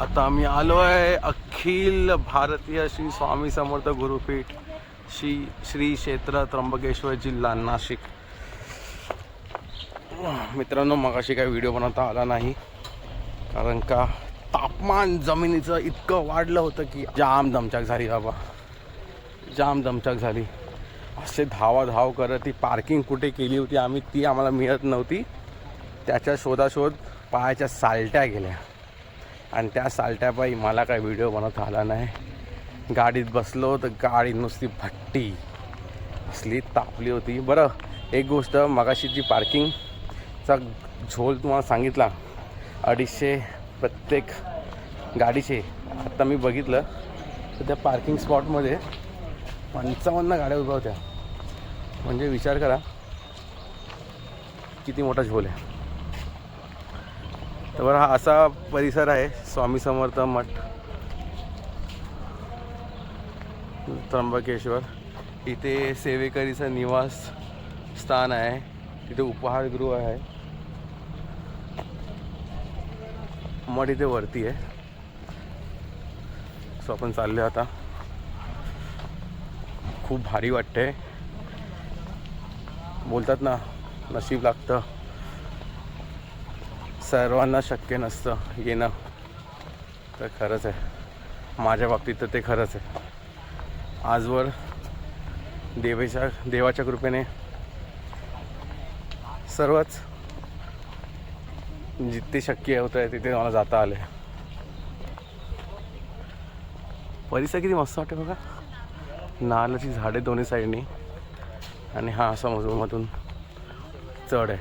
आता आम्ही आलो आहे अखिल भारतीय श्री स्वामी समर्थ गुरुपीठ श्री श्री क्षेत्र त्र्यंबकेश्वर जिल्हा नाशिक. मित्रांनो मगाशी काही व्हिडिओ बनवता आला नाही. कारण का तापमान जमिनीचं इतकं वाढलं होतं की जाम दमचाक झाली बाबा. जाम दमचाक झाली. असे धावाधाव करत ती पार्किंग कुठे केली होती आम्ही ती आम्हाला मिळत नव्हती. त्याच्या शोधाशोध पायाच्या सालट्या गेल्या. आणि त्या सालट्यापायी मला काय व्हिडिओ बनवता आला नाही. गाडीत बसलो तर गाडी नुसती भट्टी असली तापली होती. बरं एक गोष्ट मगाशी जी पार्किंगचा झोल तुम्हाला सांगितला अडीचशे प्रत्येक गाडीचे. आत्ता मी बघितलं तर त्या पार्किंग स्पॉटमध्ये पंचावन्न गाड्या उभ्या होत्या. म्हणजे विचार करा किती मोठा झोल आहे. तर बरं हा असा परिसर आहे स्वामी समर्थ मठ. त्र्यंबकेश्वर. इथे सेवेकरीचं निवास स्थान आहे. तिथे उपहारगृह आहे. मठ इथे वरती आहे. सो आपण चाललो आता. खूप भारी वाटते बोलतात ना नशीब लागतं. सर्वांना शक्य नसतं येणं. तर खरंच आहे. माझ्या बाबतीत तर ते खरंच आहे. आजवर देवेच्या देवाच्या कृपेने सर्वच जिथे शक्य होत आहे तिथे मला जाता आले. परिसर किती मस्त वाटते बघा. नारळाची झाडे दोन्ही साईडनी. आणि हा असा मधून चढ आहे.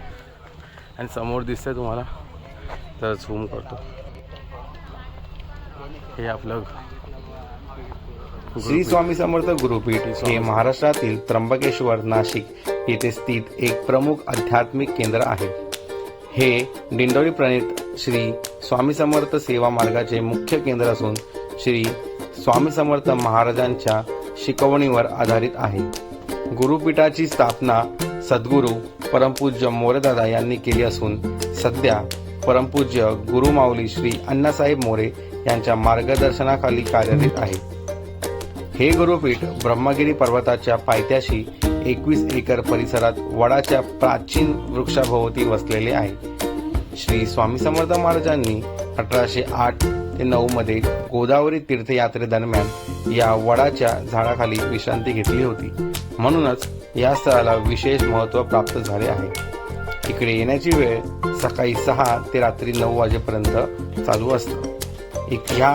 आणि समोर दिसतंय तुम्हाला. तर झूम करतो. हे आपलं श्री स्वामी समर्थ गुरुपीठ हे महाराष्ट्रातील त्र्यंबकेश्वर नाशिक येथे स्थित एक प्रमुख आध्यात्मिक केंद्र आहे. हे दिंडोरी प्रणित श्री स्वामी समर्थ सेवा मार्गाचे मुख्य केंद्र असून श्री स्वामी समर्थ महाराजांच्या शिकवणीवर आधारित आहे. गुरुपीठाची स्थापना सद्गुरू परमपूज्य मोरेदादा यांनी केली असून सध्या परमपूज्य गुरुमाऊली श्री अण्णासाहेब मोरे यांच्या मार्गदर्शनाखाली कार्यरत आहे. हे गुरुपीठ ब्रह्मगिरी पर्वताच्या पायथ्याशी एकवीस एकर परिसरात वडाच्या प्राचीन वृक्षाभोवती वसलेले आहे. श्री स्वामी समर्थ महाराजांनी अठराशे आठ ते नऊ मध्ये गोदावरी तीर्थयात्रेदरम्यान या वडाच्या झाडाखाली विश्रांती घेतली होती. म्हणूनच या स्थळाला विशेष महत्त्व प्राप्त झाले आहे. इकडे येण्याची वेळ सकाळी सहा ते रात्री नऊ वाजेपर्यंत चालू असतं. एक ह्या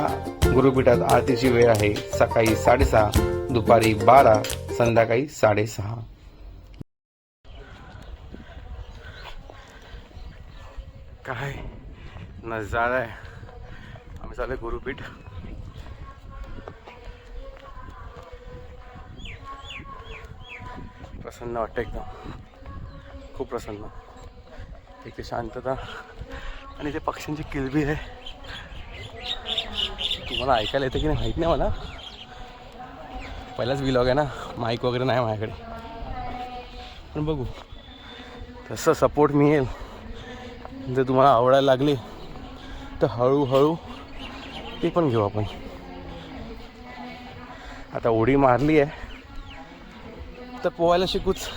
गुरुपीठात आरतीची वेळ आहे सकाळी साडेसहा दुपारी बारा संध्याकाळी साडेसहा. काय? नजारा आहे. आम्ही चालू गुरुपीठ. प्रसन्न वाटतं एकदम. खूप प्रसन्न. इथे शांतता. आणि इथे पक्ष्यांची किलबी आहे. तुम्हाला ऐकायला येतं की नाही माहीत नाही मला. पहिलाच विलॉग आहे ना माईक वगैरे नाही माझ्याकडे. पण बघू. तसं सपोर्ट मिळेल. जर तुम्हाला आवडायला लागली तर हळूहळू ते पण घेऊ आपण. आता उडी मारली आहे. तर पोहायला शिकूच.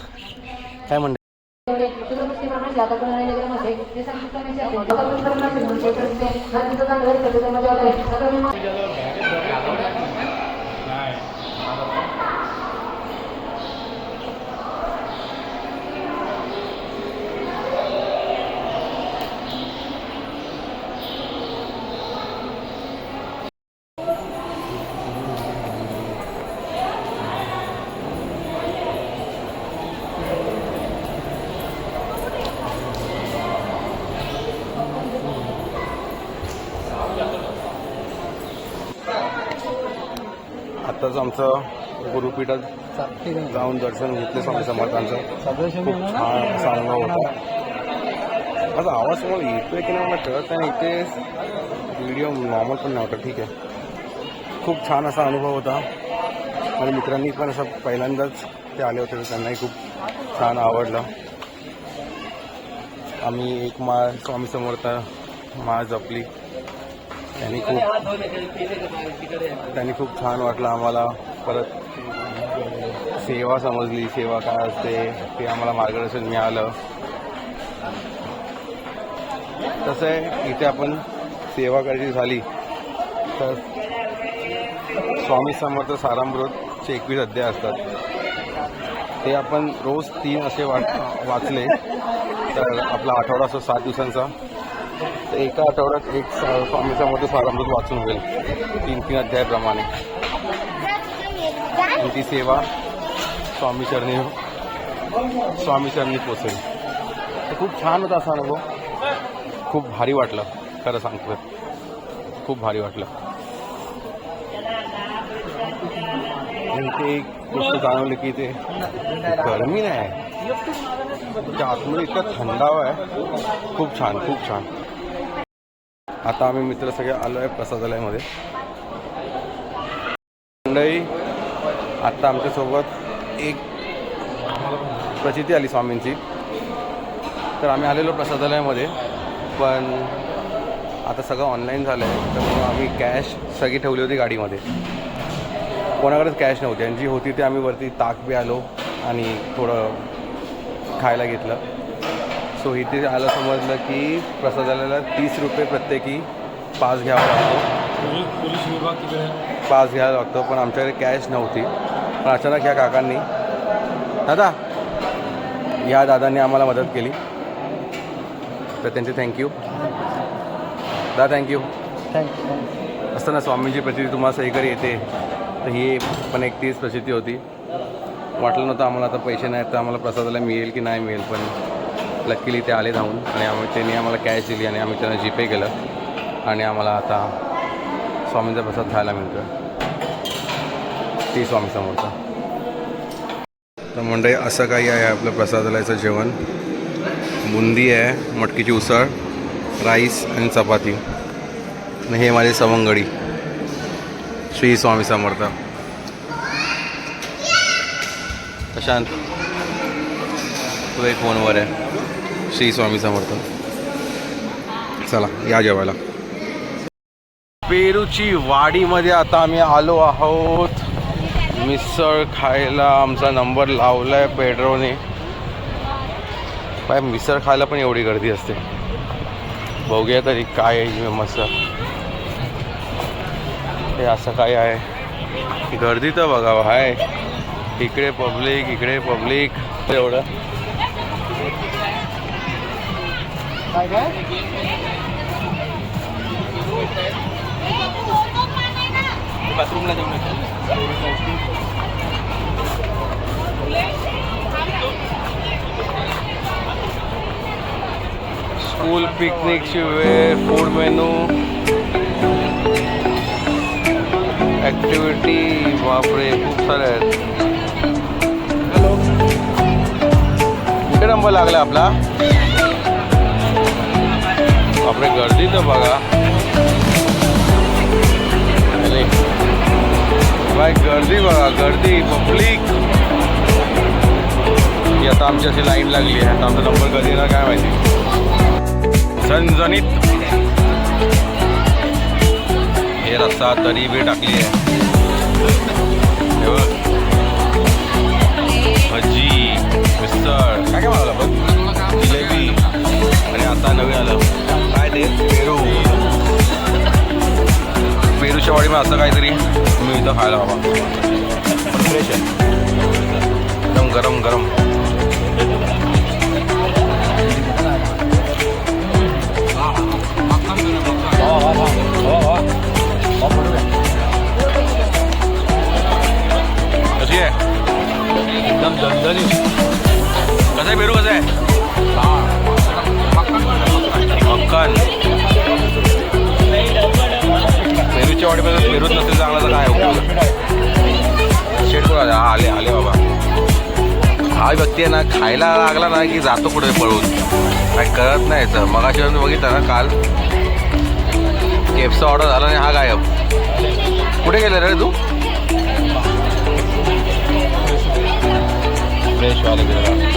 काय म्हणते? 皆さん、お疲れ様でした。आत्ताच आमचं गुरुपीठात जाऊन दर्शन घेतलं स्वामी समर्थांचं. खूप छान असा अनुभव होता. माझा आवाज तुम्हाला येतोय की नाही मला कळत नाही. इथे व्हिडिओ नॉर्मल पण नव्हता ठीक आहे. खूप छान असा अनुभव होता. माझ्या मित्रांनी पण असं पहिल्यांदाच ते आले होते त्यांनाही खूप छान आवडलं. आम्ही एक माळ स्वामी समर्थ माळ जपली. त्यांनी खूप त्यांनी खूप छान वाटलं आम्हाला. परत सेवा समजली सेवा काय असते ते आम्हाला मार्गदर्शन मिळालं. तसं आहे इथे आपण सेवा करायची झाली तर स्वामी समर्थ सारामृतचे एकवीस अध्याय असतात. ते आपण रोज तीन असे वाट वाचले तर आपला आठवडा असतो सात दिवसांचा. एका आठवड्यात एक स्वामीच्यामध्ये स्वामी सारामृत वाचून होईल. तीन तीन अध्यायाप्रमाणे. आणि ती सेवा स्वामी चरणी स्वामी चरणी पोचेल. तर खूप छान होता असा अनुभव. खूप भारी वाटलं खरं सांगतो. खूप भारी वाटलं. ते एक गोष्ट जाणवली की ते गरमी नाही आहे. त्या आतमध्ये इतका थंडावा आहे. खूप छान खूप छान. आता आम्ही मित्र सगळे आलो आहे प्रसादालयामध्ये. मंडळी आत्ता आमच्यासोबत एक प्रचिती आली स्वामींची. तर आम्ही आलेलो प्रसादालयामध्ये पण आता सगळं ऑनलाईन झालं आहे तर मग आम्ही कॅश सगळी ठेवली होती गाडीमध्ये. कोणाकडेच कॅश नव्हती. आणि जी होती ते आम्ही वरती ताक बी आलो आणि थोडं खायला घेतलं. सो इथे आलं समजलं की प्रसादालयाला तीस रुपये प्रत्येकी पास घ्यावा लागतो. पोलीस विभाग तिकडे? पास घ्यायला लागतो पण आमच्याकडे कॅश नव्हती. पण अचानक या काकांनी दादा या दादांनी आम्हाला मदत केली. तर त्यांचे थँक्यू दादा थँक्यू असतं ना स्वामींची प्रचिती तुम्हाला सहीकडे येते. तर ही पण एक तीच प्रचिती होती. वाटलं नव्हतं आम्हाला आता पैसे नाहीत तर आम्हाला प्रसादाला मिळेल की नाही मिळेल पण लकीली ते आले धावून आणि आम्ही त्यांनी आम्हाला कॅश दिली आणि आम्ही त्यांना जीपे केलं. आणि आम्हाला आता स्वामींचा प्रसाद खायला मिळतो ती स्वामी समोरचा. तर म्हणजे असं काही आहे आपलं प्रसादालयाचं जेवण. बुंदी आहे मटकीची उसळ राईस आणि चपाती. आणि हे माझे सवंगडी श्री स्वामी समर्थ. प्रशांत तुला एक फोनवर आहे. श्री स्वामी समर्थ. चला या जेवायला. पेरूची वाडीमध्ये आता आम्ही आलो आहोत. मिसळ खायला आमचा नंबर लावलाय पेड्रोने. काय मिसळ खायला पण एवढी गर्दी असते. बघूया तरी काय आहे मस्त. हे असं काय आहे? गर्दी तर बघा हाय. इकडे पब्लिक इकडे पब्लिक. एवढं. बाथरूमला जाऊन स्कूल पिकनिकची वेळ फूड मेनू ॲक्टिव्हिटी बापरे खूप सारे आहेत. हॅलो कुठे नंबर लागला आपला. गर्दी तर बघा. बाय गर्दी बघा गर्दी पब्लिक ही आता आमची अशी लाईन लागली आहे. आता आमचा नंबर कधी येणार काय माहिती. झणझणीत. हे रस्ता तरी बी टाकली आहे. भजी मिसळ. काय काय मागवलं बघ जिलेबी. आणि आता नवीन आलं काय ते? पेरू. पेरूच्या वाडीमध्ये असं काहीतरी मी इथं खायला बाबा फ्रेश आहे. एकदम गरम गरम. कशी आहे? एकदम दणदणीत. कसं आहे पेरू कसं आहे? मक्कन पेरूच्या वाडीमध्ये पेरूच नसेल चांगला तर काय? उपयोग शेट कोण आले हा, आले आले बाबा. हा व्यक्ती आहे ना खायला लागला ना की जातो कुठे पळून. काय कळत नाही तर. मग अशी बघितलं ना काल केपचा ऑर्डर झाला आणि हा गायब. कुठे गेले रे तू? फ्रेश वाले गेला.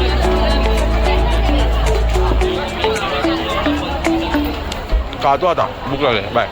खातो आता भूक लागले बाय